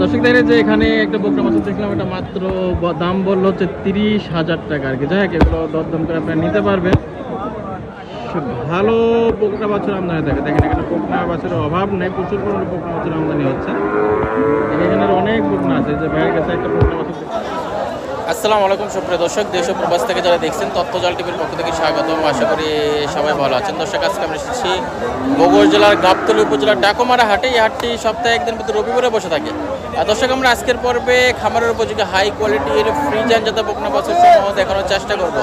দর্শক দেখে যে এখানে একটা বকরা মাছ দেখলাম এটা মাত্র দাম বলল হচ্ছে তিরিশ হাজার টাকা আর কি। যাই হোক, এগুলো দরদম করে আপনারা নিতে পারবেন। ভালো বকরা বাছুর আমদানি থাকে। দেখেন, এখানে বকনা বাছুরের অভাব নেই, প্রচুর পরিমাণে বকনা বাছুর আমদানি হচ্ছে। এখানে অনেক বকনা আছে যে ভাইয়ের কাছে একটা বকনা বাছুর আসসালামু আলাইকুম, সুপ্রিয় দর্শক। দেশ ও প্রবাস থেকে যারা দেখছেন, তথ্যজাল টিভির পক্ষ থেকে স্বাগতম। আশা করি সবাই ভালো আছেন। দর্শক, আজকে আমরা এসেছি বগুড়া জেলার গাবতলী উপজেলার ডাকুমারা হাটে। এই হাটটি সপ্তাহে একদিন প্রতি রবিবারে বসে থাকে। দর্শক, আমরা আজকের পর্বে খামারের উপযোগী হাই কোয়ালিটির ফ্রিজ যাতে বকনা বছর সমূহ দেখানোর চেষ্টা করব।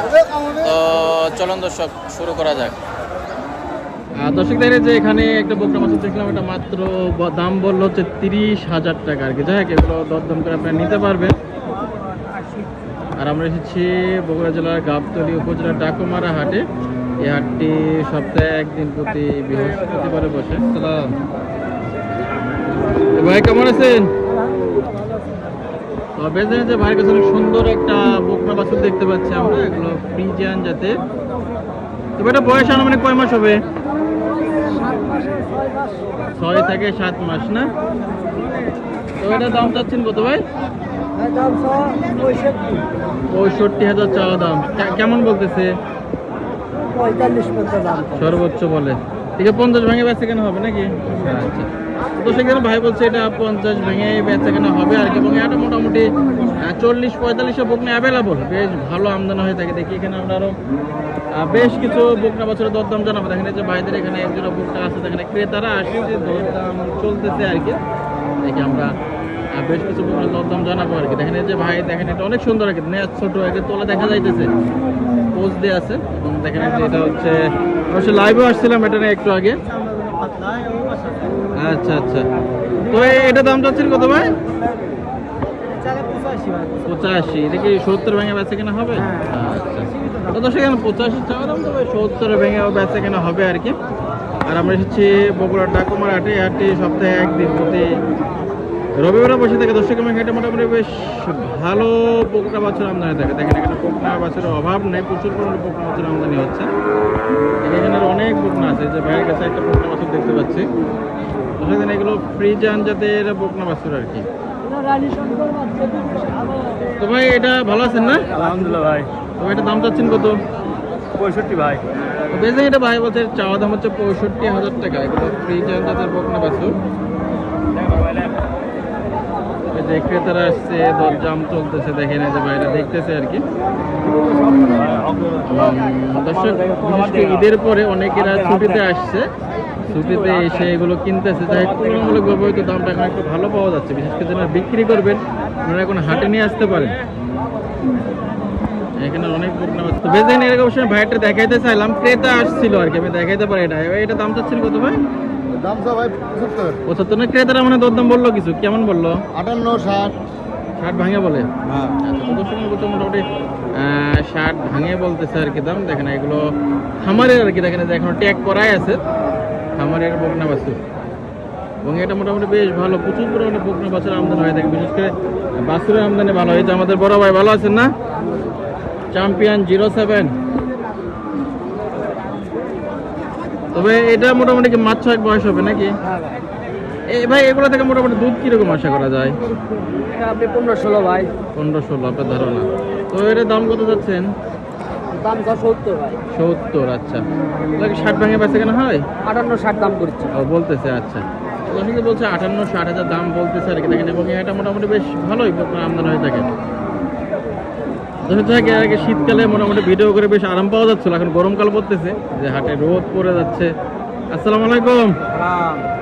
তো চলুন দর্শক, শুরু করা যাক। দর্শক দেখে যে এখানে একটা বকরা মাছ দেখলাম এটা মাত্র দাম বলল হচ্ছে তিরিশ হাজার টাকা আর কি। যাই হোক, এগুলো দরদম করে আপনারা নিতে পারবেন। আর আমরা এসেছি বগুড়া জেলার গাবতলী উপজেলার ডাকুমারা হাটে। এই হাটটি সপ্তাহে একদিন প্রতি বৃহস্পতিবারে বসে। ভাই কেমন আছেন? তবে যে ভাইয়ের কাছে অনেক সুন্দর একটা বকনা বাছুর দেখতে পাচ্ছি আমরা এগুলো ফ্রিজিয়ান যাতে তবে এটা বয়স আনুমানিক কয় মাস হবে? ছয় থেকে সাত মাস না? তো এটা দাম চাচ্ছেন কত ভাই? পঁয়ষট্টি হাজার চাওয়া দাম। কেমন বলতেছে? সর্বোচ্চ বলে। ঠিক আছে পঞ্চাশ ভাঙে বেচা কেন হবে নাকি? আচ্ছা। সেখানে ভাই বলছে এটা পঞ্চাশ ভেঙে বেচা হবে আর কি এবং এটা মোটামুটি চল্লিশ পঁয়তাল্লিশশো বকনা অ্যাভেলেবল বেশ ভালো আমদানি হয়ে থাকে। দেখি এখানে আমরা আরও আহ, বেশ কিছু বকনা বছরের দরদাম জানাব। দেখেন যে ভাইদের এখানে একজোড়া বকনা আছে দেখেন ক্রেতারা আসছে দরদাম চলতেছে আর কি। দেখি আমরা বেশ কিছু বকনার দরদাম জানাব আর কি। দেখেন যে ভাই দেখেন এটা অনেক সুন্দর আর কি ছোট একে তোলা দেখা যাইতেছে। পোজ দিয়ে আছে এবং দেখেন এটা হচ্ছে অবশ্য লাইভও আসছিলাম এটা নিয়ে একটু আগে। আচ্ছা আচ্ছা। তো এটা দাম চাচ্ছেন কত ভাই? পঁচাশি এটা কি সত্তর ভেঙে বেচা কেনা হবে? আচ্ছা। তো এখানে পঁচাশি দাম তো সত্তর ভেঙে বেচা কেনা হবে আর কি। আর আমরা এসেছি বগুড়ার ডাকুমার হাটে। আটে হাটটি সপ্তাহে একদিন প্রতি রবিবারে বসে থাকে দর্শক এবং এটা মোটামুটি বেশ ভালো পোকরা বাছুর আমদানি থাকে। দেখেন এখানে পোকনা বাছুরের অভাব নেই প্রচুর পরিমাণে পোকনা বাছুর আমদানি হচ্ছে। এখানে অনেক পোকনা আছে যে ভাইয়ের কাছে একটা পোকনা বাছুর দেখতে পাচ্ছি। দর্শক এগুলো ফ্রিজান জাতের পোকনা বাছুর আর কি। তো ভাই এটা ভালো আছেন না? আলহামদুলিল্লাহ ভাই। তো এটা দাম চাচ্ছেন কত? পঁয়ষট্টি ভাই। বেশি এটা ভাই বলছে চাওয়া দাম হচ্ছে পঁয়ষট্টি হাজার টাকা। এগুলো ফ্রিজান জাতের পোকনা বাছুর। যে ক্রেতারা আসছে দরজাম চলতেছে, দেখেন যে বাইরে দেখতেছে আর কি। দর্শক ঈদের পরে অনেকেরা ছুটিতে আসছে। ছুটিতে এসে এগুলো কিনতেছে। যাই হোক, তুলনামূলক ব্যবহৃত দামটা এখন একটু ভালো পাওয়া যাচ্ছে। বিশেষ করে যারা বিক্রি করবেন আপনারা এখন হাটে নিয়ে আসতে পারেন। এখানে অনেক। তো বেজে ভাইটা দেখাইতে চাইলাম। ক্রেতা আসছিল আর কি, আমি দেখাইতে পারি এটা এটা দাম চাচ্ছিল কত ভাই? দাম তো ভাই পঁচাত্তর পঁচাত্তর না ক্রেতারা মানে দরদাম বলল কিছু কেমন বলল? আটান্ন ষাট। ষাট ভাঙে বলে? হ্যাঁ। আচ্ছা মোটামুটি ষাট ভাঙে বলতেছে আর কি দাম। দেখেন এগুলো খামারের আর কি দেখেন এখনও ট্যাগ করাই আছে। খামারের বকনা বাছুর। এবং এটা মোটামুটি বেশ ভালো প্রচুর পরিমাণে বকনা বাছুর আমদানি হয়ে। থাকে বিশেষ করে বাছুরের আমদানি ভালো। হয়েছে আমাদের বড় ভাই ভালো আছেন না? চ্যাম্পিয়ন জিরো সেভেন তবে এটা মোটামুটি মাছ ছয়েক বয়স হবে নাকি? ভাই এগুলো থেকে মোটামুটি দুধ কীরকম আশা করা যায়? আপনি পনেরো ষোলো ভাই। পনেরো ষোলো আপনার ধারণা। তো এটার দাম কত যাচ্ছেন? দাম সত্তর ভাই। সত্তর আচ্ছা। ষাট ভাঙে বেচে কেন হয়? আটান্ন ষাট দাম করছে। ও বলতেছে আচ্ছা। বলছে আটান্ন ষাট হাজার দাম বলতেছে আর কি দেখেন এবং এটা মোটামুটি বেশ ভালোই আমদানি হয়ে থাকে। দেখা থাকে আগে শীতকালে মোটামুটি ভিডিও করে বেশ আরাম পাওয়া যাচ্ছিল এখন গরমকাল পড়তেছে যে হাটে রোদ পড়ে যাচ্ছে। আসসালামু আলাইকুম।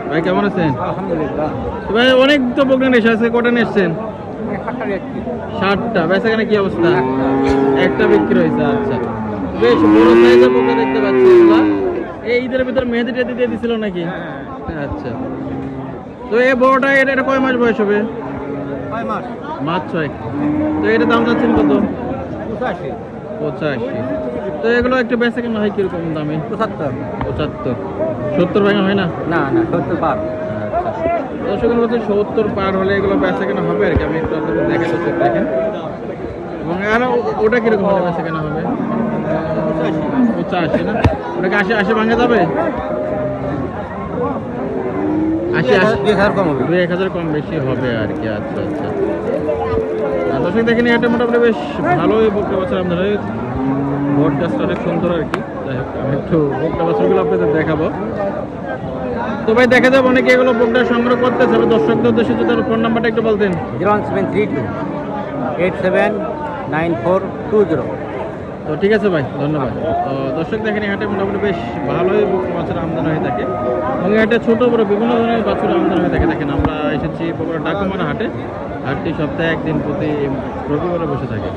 ভাই কেমন আছেন? তো ভাই অনেক তো প্রোগ্রাম এসে আছে কটা এসছেন? ষাটটা বেচা কেনা কি অবস্থা? একটা। বিক্রি হয়েছে আচ্ছা। বেশ বড় সাইজের পোকা দেখতে পাচ্ছি এই ঈদের ভিতর মেহেদি টেদি দিয়ে দিছিল নাকি? আচ্ছা। তো এই বড়টা এটা এটা কয় মাস বয়স হবে? মাস। মাস ছয় তো এটা দাম চাচ্ছেন কত? পঁচাশি। পঁচাশি। তো এগুলো একটু বেচা কেনা হয় কীরকম দামে? পঁচাত্তর। পঁচাত্তর। সত্তর ভাঙা হয় না? না না সত্তর পার। আচ্ছা। দর্শকের মধ্যে সত্তর পার হলে এগুলো বেচা কেনা হবে আর কি? আমি একটু দেখা যাচ্ছে দেখেন এবং আর ওটা কীরকম হলে বেচা কেনা হবে? পঁচাশি। না? ওটাকে আশি আশি ভাঙা যাবে? আশি আশি। দুই হাজার কম দুই এক হাজার কম বেশি হবে আর কি। আচ্ছা আচ্ছা। দর্শক দেখেন এটা মোটামুটি বেশ ভালোই বকটা বাছার আপনাদের গাছটা অনেক সুন্দর আর কি। যাই হোক, আমি একটু বকটা বাছারগুলো আপনাদের দেখাবো। তো ভাই, দেখা যাবে অনেকে এগুলো বকটা সংগ্রহ করতে চাবে দর্শকদের উদ্দেশ্যে যদি তার ফোন নাম্বারটা একটু বলতেন। Zero one seven three two, eight seven nine four two zero. তো ঠিক আছে ভাই, ধন্যবাদ। তো দর্শক দেখেন, এই হাটে মোটামুটি বেশ ভালোই মাছের আমদানি হয়ে থাকে। এবং এই ছোটো বড়ো বিভিন্ন ধরনের বাছুর আমদানি হয়ে থাকে। দেখেন, আমরা এসেছি বগুড়া ডাকুমারা হাটে। হাটটি সপ্তাহে একদিন প্রতি রবিবারে বসে থাকে।